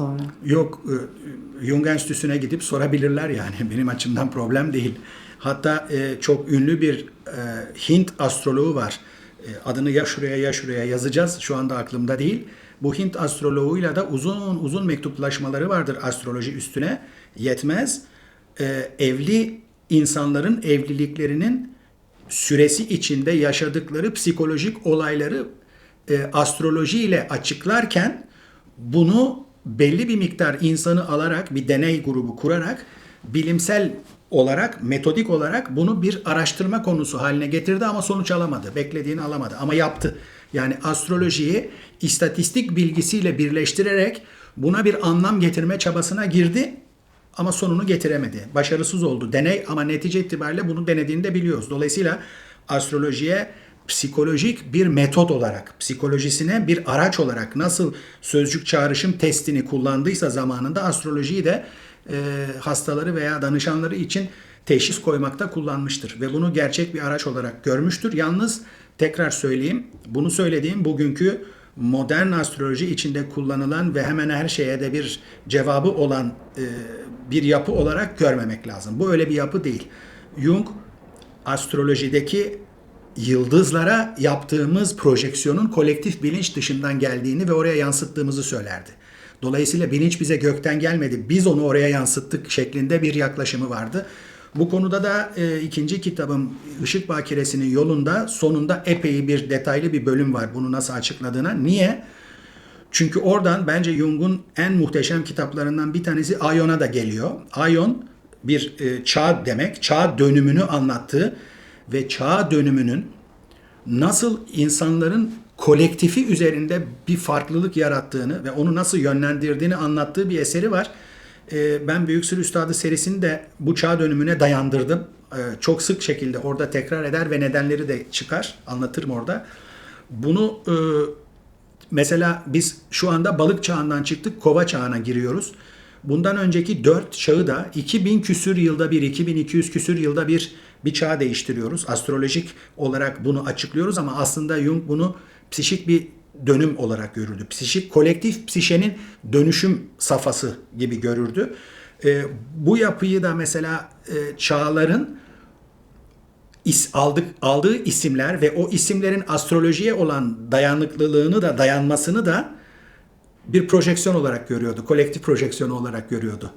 sonra. Yok, e, Jung Enstitüsü'ne gidip sorabilirler yani. Benim açımdan problem değil. Hatta e, çok ünlü bir e, Hint astroloğu var. Adını ya şuraya ya şuraya yazacağız. Şu anda aklımda değil. Bu Hint astroloğuyla da uzun uzun mektuplaşmaları vardır astroloji üstüne. Yetmez. Evli insanların evliliklerinin süresi içinde yaşadıkları psikolojik olayları e, astroloji ile açıklarken bunu belli bir miktar insanı alarak bir deney grubu kurarak bilimsel olarak metodik olarak bunu bir araştırma konusu haline getirdi ama sonuç alamadı. Beklediğini alamadı ama yaptı. Yani astrolojiyi istatistik bilgisiyle birleştirerek buna bir anlam getirme çabasına girdi ama sonunu getiremedi. Başarısız oldu deney ama netice itibariyle bunu denediğini de biliyoruz. Dolayısıyla astrolojiye psikolojik bir metot olarak, psikolojisine bir araç olarak nasıl sözcük çağrışım testini kullandıysa zamanında astrolojiyi de e, hastaları veya danışanları için teşhis koymakta kullanmıştır. Ve bunu gerçek bir araç olarak görmüştür. Yalnız tekrar söyleyeyim, bunu söylediğim bugünkü modern astroloji içinde kullanılan ve hemen her şeye de bir cevabı olan e, bir yapı olarak görmemek lazım. Bu öyle bir yapı değil. Jung astrolojideki yıldızlara yaptığımız projeksiyonun kolektif bilinç dışından geldiğini ve oraya yansıttığımızı söylerdi. Dolayısıyla bilinç bize gökten gelmedi. Biz onu oraya yansıttık şeklinde bir yaklaşımı vardı. Bu konuda da e, ikinci kitabım Işık Bakiresi'nin yolunda sonunda epey bir detaylı bir bölüm var bunu nasıl açıkladığına. Niye? Çünkü oradan bence Jung'un en muhteşem kitaplarından bir tanesi Ayon'a da geliyor. Ayon bir e, çağ demek, çağ dönümünü anlattığı ve çağ dönümünün nasıl insanların kolektifi üzerinde bir farklılık yarattığını ve onu nasıl yönlendirdiğini anlattığı bir eseri var. Ee, Ben Büyük Sır Üstadı serisini de bu çağ dönümüne dayandırdım. Ee, Çok sık şekilde orada tekrar eder ve nedenleri de çıkar. Anlatırım orada. Bunu e, mesela biz şu anda balık çağından çıktık, kova çağına giriyoruz. Bundan önceki 4 çağı da 2000 küsür yılda bir, 2200 küsür yılda bir bir çağ değiştiriyoruz. Astrolojik olarak bunu açıklıyoruz ama aslında Jung bunu psişik bir dönüm olarak görürdü. Psişik kolektif psişenin dönüşüm safhası gibi görürdü. Ee, bu yapıyı da mesela e, çağların is, aldık, aldığı isimler ve o isimlerin astrolojiye olan dayanıklılığını da dayanmasını da bir projeksiyon olarak görüyordu. Kolektif projeksiyonu olarak görüyordu.